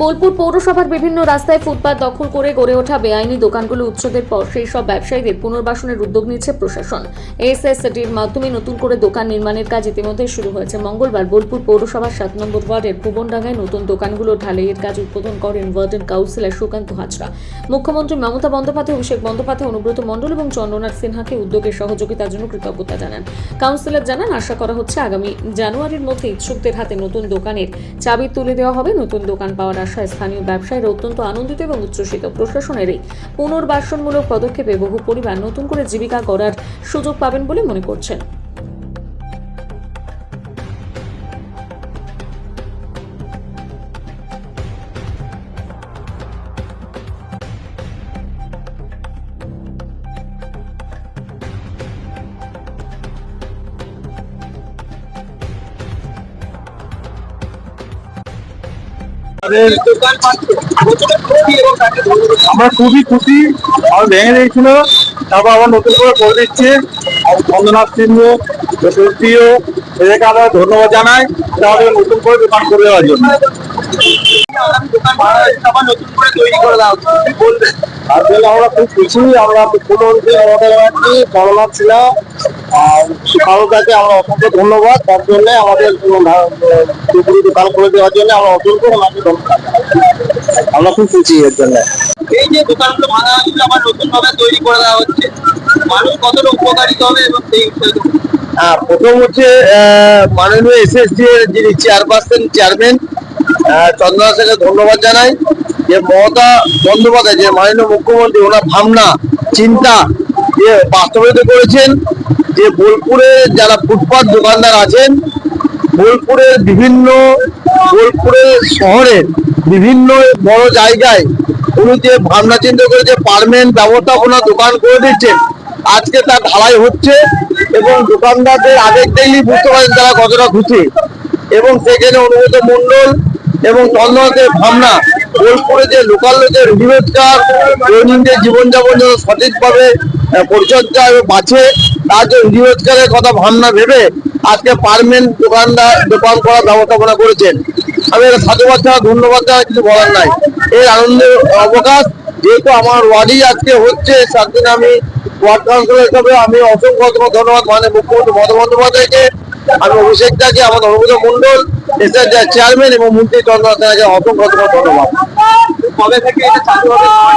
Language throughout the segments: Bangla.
বোলপুর পৌরসভার বিভিন্ন রাস্তায় ফুটপাত দখল করে গড়ে ওঠা বেআইনি দোকানগুলো উচ্ছেদের পর সেই সব ব্যবসায়ীদের পুনর্বাসনের উদ্যোগ নিচ্ছে প্রশাসন। এসএসডির মাধ্যমে নতুন করে দোকান নির্মাণের কাজ ইতিমধ্যে শুরু হয়েছে। মঙ্গলবার বোলপুর পৌরসভার সাত নম্বর ওয়ার্ডের ভুবনডাঙ্গায় নতুন দোকানগুলো ঢালাইয়ের কাজ উদ্বোধন করেন ওয়ার্ডেন কাউন্সিলর সুকান্ত হাজরা। মুখ্যমন্ত্রী মমতা বন্দ্যোপাধ্যায়, অভিষেক বন্দ্যোপাধ্যায়, অনুব্রত মণ্ডল এবং চন্দ্রনাথ সিনহাকে উদ্যোগের সহযোগিতার জন্য কৃতজ্ঞতা জানান। কাউন্সিলর জানান, আশা করা হচ্ছে আগামী জানুয়ারির মধ্যে ইচ্ছুকদের হাতে নতুন দোকানের চাবি তুলে দেওয়া হবে। নতুন দোকান পাওয়ার আশায় স্থানীয় ব্যবসায়ীরা অত্যন্ত আনন্দিত এবং উচ্ছ্বসিত। প্রশাসনের এই পুনর্বাসনমূলক পদক্ষেপে বহু পরিবার নতুন করে জীবিকা গড়ার সুযোগ পাবেন বলে মনে করছেন। আমরা খুবই খুশি, আমার ভেঙে দিয়েছিল, তারপর আবার নতুন করে করে দিচ্ছে। বন্দনাথ সিংহ এদেরকে আমরা ধন্যবাদ জানাই তাহলে নতুন করে দোকান করে দেওয়ার জন্য। আসলে আমরা খুব খুশি, আমরা মুখ্যমন্ত্রী ব্যানার্জি করোনাথ ছিলাম আর কারোটাকে আমরা অসংখ্য ধন্যবাদ। তার জন্য আমাদের পুরোপুরি দোকান করে দেওয়ার জন্য আমরা অসংখ্য ওনাকে ধন্যবাদ। আমরা খুব খুশি এর জন্য। এই যে দোকানগুলো ভাঙা হয়েছিল আবার নতুন ভাবে তৈরি করে দেওয়া হচ্ছে মানুষ কতটা উপকারিত হবে এবং সেই হ্যাঁ প্রথম হচ্ছে মাননীয় এসএসডি এর যিনি চেয়ারপারসন চেয়ারম্যান চন্দ্রনাথকে ধন্যবাদ জানাই। যে মমতা বন্দ্যোপাধ্যায় যে মাননীয় মুখ্যমন্ত্রী ওনার ভাবনা চিন্তা যে বাস্তবায়িত করেছেন যে বোলপুরে যারা ফুটপাথ দোকানদার আছেন, বোলপুরের বিভিন্ন বোলপুরের শহরের বিভিন্ন বড় জায়গায় উনি যে ভাবনা চিন্তা করে যে পারমেন্ট ব্যবস্থাপনা দোকান করে দিচ্ছেন আজকে তার ঢালাই হচ্ছে এবং দোকানদারদের আবেগ দেখলেই বুঝতে পারেন তারা কতটা খুশি। এবং সেখানে অনুগত মন্ডল এবং চন্দ্রনাথের ভাবনা, বোলপুরে যে লোকাল যে রোজগার, দৈনন্দিন জীবনযাপন যেন সঠিকভাবে পরিচর্যা এবং বাঁচে তার যে রোজগারের কথা ভাবনা ভেবে আজকে পারমেন্ট দোকানদার, দোকান করার ব্যবস্থাপনা করেছেন আমি এটা সাধুবাদ ছাড়া, ধন্যবাদ ছাড়া কিছু বলার নাই এর আনন্দের অবকাশ, যেহেতু আমার ওয়ার্ডই আজকে হচ্ছে জন্য আমি ওয়ার্ড কাউন্সিলর হিসাবে আমি অসংখ্য অসংখ্য ধন্যবাদ মানে মুখ্যমন্ত্রী মমতা বন্দ্যোপাধ্যায়কে, আমি অভিষেক দাকে আমাদের অনুভূত মন্ডল এসের চেয়ারম্যান এবং মন্ত্রী চন্দ্রনাথকে অসংখ্য অসংখ্য ধন্যবাদ কবে থেকে এটা জন্য?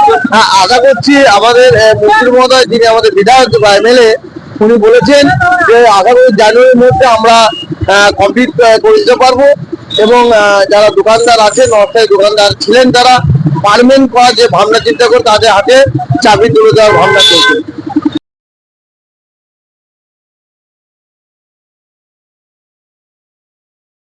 হ্যাঁ আশা করছি আমাদের মন্ত্রী মহোদয় যিনি আমাদের বিধায়ক বা এমএলএ উনি বলেছেন যে আশা করি জানুয়ারির মধ্যে আমরা কমপ্লিট করে দিতে পারব। এবং যারা দোকানদার আছেন অস্থায়ী দোকানদার ছিলেন তারা পারমেন্ট করার যে ভাবনা, চিন্তা করে তাদের হাতে চাবি তুলে দেওয়ার ভাবনা চলছে।